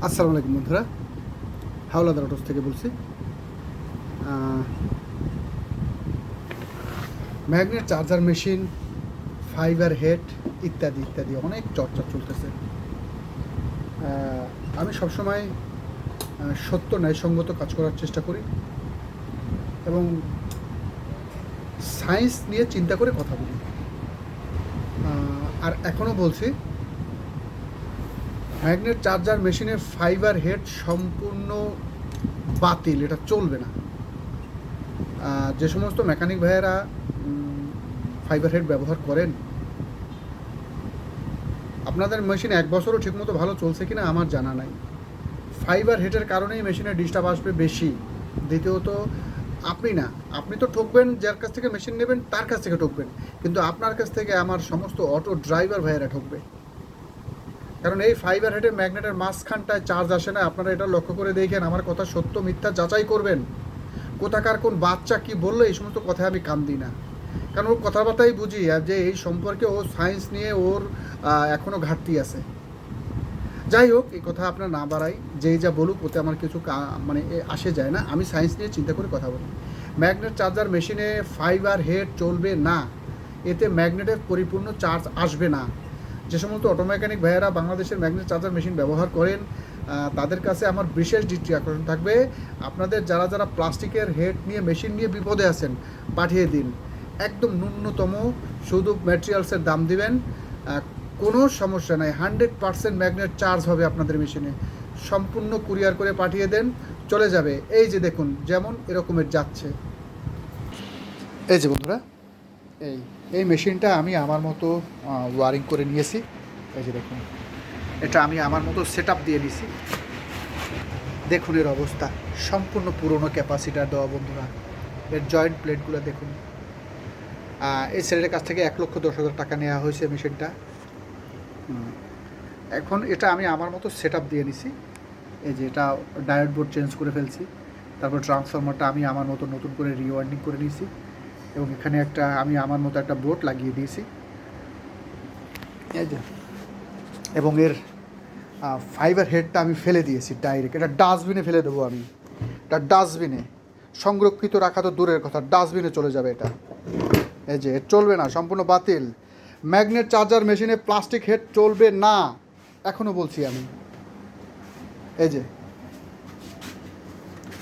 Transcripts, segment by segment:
আসসালামু আলাইকুম বন্ধুরা। হাওলাদার অটোস থেকে বলছি। Magnet charger machine fibre head ইত্যাদি ইত্যাদি অনেক চর্চা চলতেছে। আমি সবসময় সত্য ন্যায়সঙ্গত কাজ করার চেষ্টা করি এবং সায়েন্স নিয়ে চিন্তা করে কথা বলি। আর এখনও বলছি ম্যাগনেট চার্জার মেশিনের ফাইবার হেড সম্পূর্ণ বাতিল, এটা চলবে না। যে সমস্ত মেকানিক ভাইয়েরা ফাইবার হেড ব্যবহার করেন, আপনাদের মেশিন এক বছরও ঠিকমতো ভালো চলছে কিনা আমার জানা নাই। ফাইবার হেডের কারণেই মেশিনের ডিস্টার্ব আসবে বেশি। দ্বিতীয়ত, আপনি না, আপনি তো ঠকবেন, যার কাছ থেকে মেশিন নেবেন, তার কাছ থেকে ঠকবেন। কিন্তু আপনার কাছ থেকে আমার সমস্ত অটো ড্রাইভার ভাইয়েরা ঠকবে। কারণ এই ফাইবার হেডের ম্যাগনেটের মাঝখানটায় চার্জ আসে না। আপনারা এটা লক্ষ্য করে দেখেন আমার কথা সত্য মিথ্যা যাচাই করবেন। কোথাকার কোন বাচ্চা কি বলল এই সমস্ত কথায় আমি কান দিই না। কারণ ওর কথাবার্তাই বুঝি আর যে এই সম্পর্কে ও সায়েন্স নিয়ে ওর আহ, এখনও ঘাটতি আছে। যাই হোক এই কথা আপনার না বাড়াই যেই যা বলুক ওতে আমার কিছু মানে আসে যায় না। আমি সায়েন্স নিয়ে চিন্তা করে কথা বলি। ম্যাগনেট চার্জার মেশিনে ফাইবার হেড চলবে না। এতে ম্যাগনেটের পরিপূর্ণ চার্জ আসবে না। যে সমস্ত অটো মেকানিক ভাইয়েরা বাংলাদেশের ম্যাগনেট চার্জার মেশিন ব্যবহার করেন তাদের কাছে আমার বিশেষ দৃষ্টি আকর্ষণ থাকবে। আপনাদের যারা যারা প্লাস্টিকের হেড নিয়ে মেশিন নিয়ে বিপদে আছেন, পাঠিয়ে দিন। একদম ন্যূনতম শুধু ম্যাটেরিয়ালসের দাম দিবেন। কোনো সমস্যা নাই। হান্ড্রেড পার্সেন্ট ম্যাগনেট চার্জ হবে আপনাদের মেশিনে সম্পূর্ণ কুরিয়ার করে পাঠিয়ে দেন। চলে যাবে। এই যে দেখুন, যেমন এরকমের যাচ্ছে। এই যে বন্ধুরা, এই এই মেশিনটা আমি আমার মতো ওয়ারিং করে নিয়েছি। এই যে দেখুন, এটা আমি আমার মতো সেট দিয়ে নিয়েছি। দেখুন এর অবস্থা, সম্পূর্ণ পুরনো ক্যাপাসিটার দেওয়া বন্ধুরা। এর জয়েন্ট প্লেটগুলো দেখুন। এই ছেলের কাছ থেকে এক লক্ষ দশ হাজার টাকা নেওয়া হয়েছে মেশিনটা। এখন এটা আমি আমার মতো সেট দিয়ে নিছি। এই যে এটা ডায়োড বোর্ড চেঞ্জ করে ফেলছি। তারপর ট্রান্সফরমারটা আমি আমার মতো নতুন করে রিওয়ার্ডিং করে নিয়েছি। এবং এখানে একটা, আমি আমার মতো একটা বোর্ড লাগিয়ে দিয়েছি। এই যে। এবং এর ফাইবার হেডটা আমি ফেলে দিয়েছি ডাইরেক্ট এটা ডাস্টবিনে ফেলে দেবো আমি। এটা ডাস্টবিনে সংরক্ষিত রাখা তো দূরের কথা ডাস্টবিনে চলে যাবে এটা। এই যে চলবে না, সম্পূর্ণ বাতিল। ম্যাগনেট চার্জার মেশিনে প্লাস্টিক হেড চলবে না এখনও বলছি আমি। এই যে।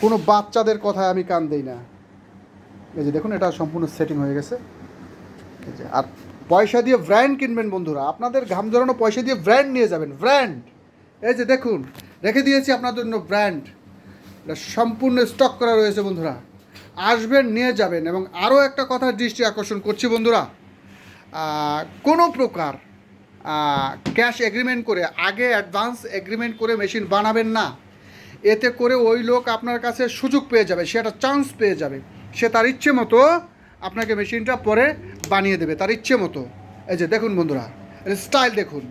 কোনো বাচ্চাদের কথায় আমি কান দিই না। এই যে দেখুন, এটা সম্পূর্ণ সেটিং হয়ে গেছে। এই যে, আর পয়সা দিয়ে ব্র্যান্ড কিনবেন বন্ধুরা। আপনাদের ঘাম জড়ানো পয়সা দিয়ে ব্র্যান্ড নিয়ে যাবেন ব্র্যান্ড এই যে দেখুন, রেখে দিয়েছি আপনাদের জন্য ব্র্যান্ড এটা সম্পূর্ণ স্টক করা রয়েছে বন্ধুরা। আসবেন, নিয়ে যাবেন এবং আরও একটা কথা দৃষ্টি আকর্ষণ করছি বন্ধুরা। কোনো প্রকার ক্যাশ এগ্রিমেন্ট করে, আগে অ্যাডভান্স এগ্রিমেন্ট করে মেশিন বানাবেন না। এতে করে ওই লোক আপনার কাছে সুযোগ পেয়ে যাবে, সে একটা চান্স পেয়ে যাবে। সে তার ইচ্ছে মতো আপনাকে মেশিনটা পরে বানিয়ে দেবে, তার ইচ্ছে মতো। এই যে দেখুন বন্ধুরা, এর স্টাইল দেখুন।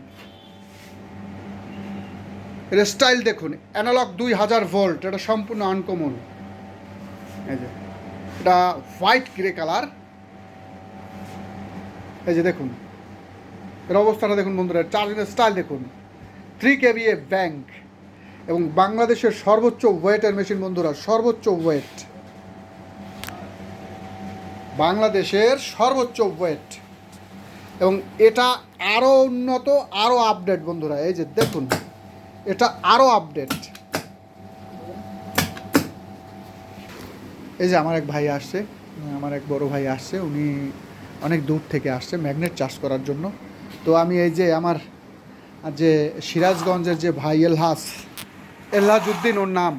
এর স্টাইল দেখুন অ্যানালগ দুই হাজার ভোল্ট এটা সম্পূর্ণ আনকমন এই যে, এটা হোয়াইট গ্রে কালার এই যে দেখুন, এর অবস্থাটা দেখুন বন্ধুরা চার্জিংয়ের স্টাইল দেখুন। থ্রি কেভিএ ব্যাংক এবং বাংলাদেশের সর্বোচ্চ ওয়েটের মেশিন বন্ধুরা, সর্বোচ্চ ওয়েট বাংলাদেশের সর্বোচ্চ ওয়েট এবং এটা আরও উন্নত আরও আপডেট বন্ধুরা, এই যে দেখুন, এটা আরও আপডেট এই যে আমার এক ভাই আসছে, আমার এক বড় ভাই আসছে, উনি অনেক দূর থেকে আসছে ম্যাগনেট চাষ করার জন্য। তো আমি এই যে আমার যে সিরাজগঞ্জের যে ভাই এলহাস এলহাজ উদ্দিন ওর নাম।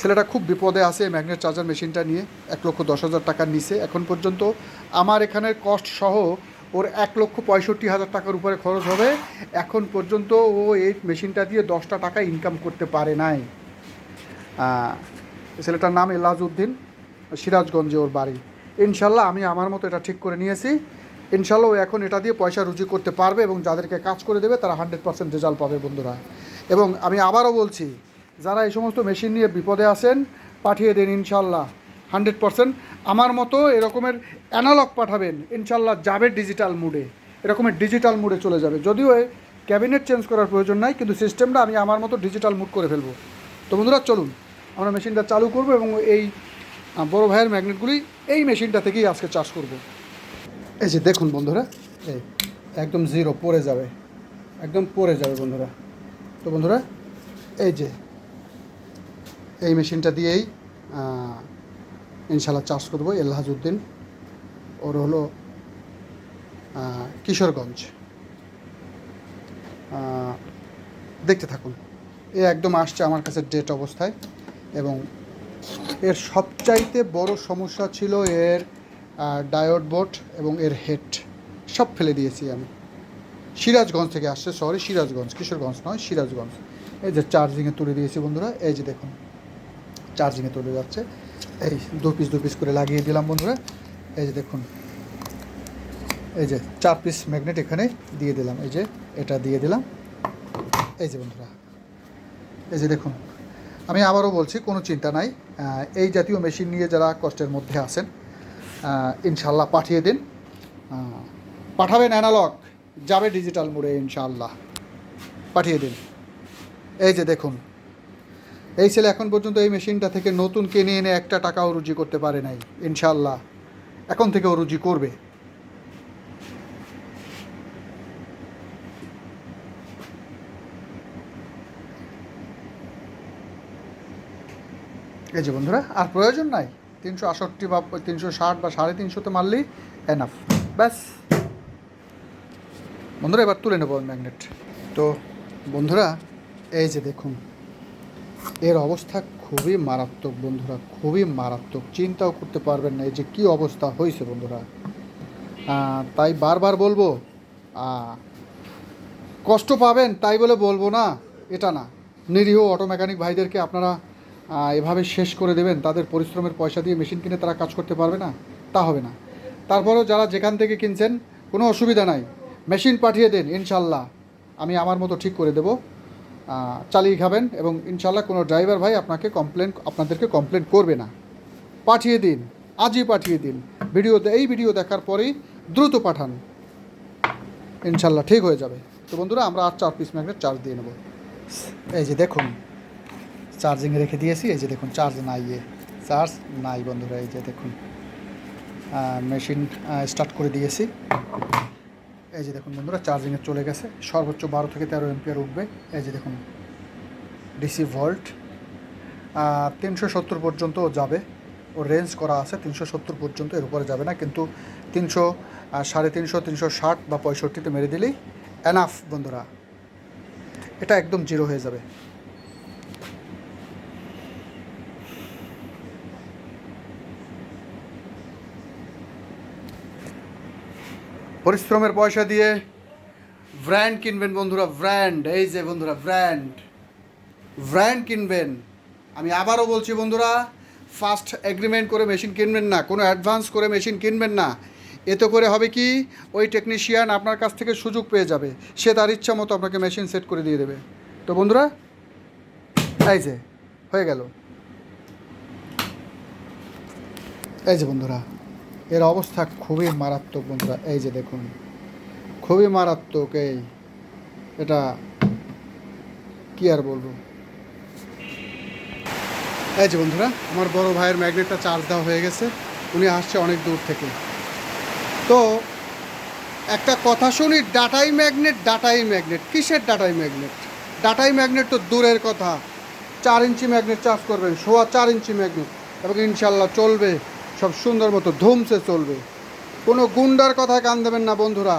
ছেলেটা খুব বিপদে আছে এই ম্যাগনেট চার্জার মেশিনটা নিয়ে, এক লক্ষ দশ হাজার টাকা নিছে এখন পর্যন্ত আমার এখানের কস্ট সহ ওর এক লক্ষ পঁয়ষট্টি হাজার টাকার উপরে খরচ হবে। এখন পর্যন্ত ও এই মেশিনটা দিয়ে দশটা টাকা ইনকাম করতে পারে নাই। ছেলেটার নাম এলাজ উদ্দিন সিরাজগঞ্জে ওর বাড়ি। ইনশাল্লাহ আমি আমার মতো এটা ঠিক করে নিয়েছি। ইনশাল্লাহ ও এখন এটা দিয়ে পয়সা রুজি করতে পারবে এবং যাদেরকে কাজ করে দেবে তারা হান্ড্রেড পার্সেন্ট রেজাল্ট পাবে বন্ধুরা। এবং আমি আবারও বলছি যারা এই সমস্ত মেশিন নিয়ে বিপদে আছেন, পাঠিয়ে দিন ইনশাল্লাহ। হান্ড্রেড পার্সেন্ট আমার মতো এরকমের অ্যানালগ পাঠাবেন, ইনশাল্লাহ যাবে ডিজিটাল মুডে এরকমের ডিজিটাল মুডে চলে যাবে। যদিও ক্যাবিনেট চেঞ্জ করার প্রয়োজন নাই, কিন্তু সিস্টেমটা আমি আমার মতো ডিজিটাল মুড করে ফেলব। তো বন্ধুরা, চলুন। আমরা মেশিনটা চালু করব এবং এই বড় ভাইয়ের ম্যাগনেটগুলি এই মেশিনটা থেকেই আজকে চার্জ করব। এই যে দেখুন বন্ধুরা এই একদম জিরো পড়ে যাবে। একদম পড়ে যাবে বন্ধুরা। তো বন্ধুরা, এই যে এই মেশিনটা দিয়েই ইনশাল্লাহ চার্জ করব এল্লাহাজউদ্দিন ওর হলো কিশোরগঞ্জ। দেখতে থাকুন। এ একদম আসছে আমার কাছে ডেট অবস্থায় এবং এর সবচাইতে বড় সমস্যা ছিল এর ডায়োড বোট এবং এর হেড সব ফেলে দিয়েছি আমি। সিরাজগঞ্জ থেকে আসছে সরি সিরাজগঞ্জ, কিশোরগঞ্জ নয়, সিরাজগঞ্জ। এই যে চার্জিংয়ে তুলে দিয়েছি বন্ধুরা, এই যে দেখুন। চার্জিংয়ে তুলে যাচ্ছে। এই দু পিস দু পিস করে লাগিয়ে দিলাম বন্ধুরা। এই যে দেখুন। এই যে চার পিস ম্যাগনেট এখানে দিয়ে দিলাম। এই যে এটা দিয়ে দিলাম। এই যে বন্ধুরা। এই যে দেখুন। আমি আবারও বলছি, কোনো চিন্তা নাই। এই জাতীয় মেশিন নিয়ে যারা কষ্টের মধ্যে আছেন ইনশাল্লাহ পাঠিয়ে দিন। পাঠাবেন অ্যানালগ যাবে ডিজিটাল মোড়ে ইনশাল্লাহ পাঠিয়ে দিন। এই যে দেখুন। এই ছেলে এখন পর্যন্ত এই মেশিনটা থেকে নতুন কিনে এনে একটা টাকাও রুজি করতে পারে নাই ইনশাল্লাহ এখন থেকেও রুজি করবে। এই যে বন্ধুরা, আর প্রয়োজন নাই। তিনশো আষট্টি বা তিনশো ষাট বা সাড়ে তিনশোতে মারলেই এনাফ ব্যাস। বন্ধুরা, এবার তুলে নেব ম্যাগনেট তো বন্ধুরা, এই যে দেখুন এর অবস্থা খুবই মারাত্মক, বন্ধুরা, খুবই মারাত্মক। চিন্তাও করতে পারবেন না এই যে কী অবস্থা হয়েছে, বন্ধুরা। তাই বারবার বলব কষ্ট পাবেন তাই বলে বলব না, এটা না। নিরীহ অটো মেকানিক ভাইদেরকে আপনারা এভাবে শেষ করে দেবেন, তাদের পরিশ্রমের পয়সা দিয়ে মেশিন কিনে তারা কাজ করতে পারবে না, তা হবে না। তারপরেও যারা যেখান থেকে কিনছেন, কোনো অসুবিধা নাই। মেশিন পাঠিয়ে দেন, ইনশাল্লাহ। আমি আমার মতো ঠিক করে দেবো। চালিয়ে খাবেন এবং ইনশাল্লাহ কোনো ড্রাইভার ভাই আপনাকে কমপ্লেন আপনাদেরকে কমপ্লেন করবে না। পাঠিয়ে দিন, আজই পাঠিয়ে দিন। ভিডিওতে এই ভিডিও দেখার পরেই দ্রুত পাঠান। ইনশাল্লাহ ঠিক হয়ে যাবে। তো বন্ধুরা, আমরা আর চার পিস ম্যাগনেট চার্জ দিয়ে নেব। এই যে দেখুন চার্জিংয়ে রেখে দিয়েছি। এই যে দেখুন চার্জ নাই এ। চার্জ নাই বন্ধুরা, এই যে দেখুন। মেশিন স্টার্ট করে দিয়েছি। এই যে দেখুন বন্ধুরা চার্জিংয়ে চলে গেছে। সর্বোচ্চ বারো থেকে তেরো এমপিয়ার উঠবে। এই যে দেখুন ডিসি ভল্ট তিনশো সত্তর পর্যন্ত যাবে। ও রেঞ্জ করা আছে, তিনশো সত্তর পর্যন্ত, এর উপরে যাবে না। কিন্তু তিনশো সাড়ে তিনশো তিনশো ষাট বা পঁয়ষট্টিতে মেরে দিলেই এনাফ বন্ধুরা। এটা একদম জিরো হয়ে যাবে। পরিশ্রমের পয়সা দিয়ে ব্র্যান্ড কিনবেন বন্ধুরা, ব্র্যান্ড, এই যে বন্ধুরা, ব্র্যান্ড। ব্র্যান্ড কিনবেন। আমি আবারও বলছি বন্ধুরা ফার্স্ট এগ্রিমেন্ট করে মেশিন কিনবেন না, কোনো অ্যাডভান্স করে মেশিন কিনবেন না। এতে করে হবে কি, ওই টেকনিশিয়ান আপনার কাছ থেকে সুযোগ পেয়ে যাবে। সে তার ইচ্ছা মতো আপনাকে মেশিন সেট করে দিয়ে দেবে। তো বন্ধুরা, এই যে, হয়ে গেল। এই যে বন্ধুরা। এর অবস্থা খুবই মারাত্মক, বন্ধুরা। এই যে দেখুন, খুবই মারাত্মক এই। এটা কি আর বলব? এই যে বন্ধুরা, আমার বড় ভাইয়ের ম্যাগনেটটা চার্জ দেওয়া হয়ে গেছে। উনি আসছে অনেক দূর থেকে। তো একটা কথা শুনি, ডাটাই ম্যাগনেট ডাটাই ম্যাগনেট। কিসের ডাটাই ম্যাগনেট? ডাটাই ম্যাগনেট তো দূরের কথা। চার ইঞ্চি ম্যাগনেট চার্জ করবেন, সোয়া চার ইঞ্চি ম্যাগনেট। এবং ইনশাল্লাহ চলবে। সব সুন্দর মতো ধুমসে চলবে। কোনো গুন্ডার কথায় কান দেবেন না বন্ধুরা।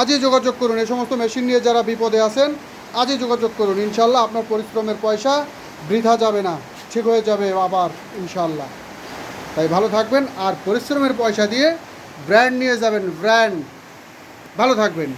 আজই যোগাযোগ করুন এই সমস্ত মেশিন নিয়ে যারা বিপদে আছেন, আজই যোগাযোগ করুন। ইনশাল্লাহ আপনার পরিশ্রমের পয়সা বৃথা যাবে না, ঠিক হয়ে যাবে আবার ইনশাল্লাহ তাই ভালো থাকবেন আর পরিশ্রমের পয়সা দিয়ে ব্র্যান্ড নিয়ে যাবেন ব্র্যান্ড ভালো থাকবেন।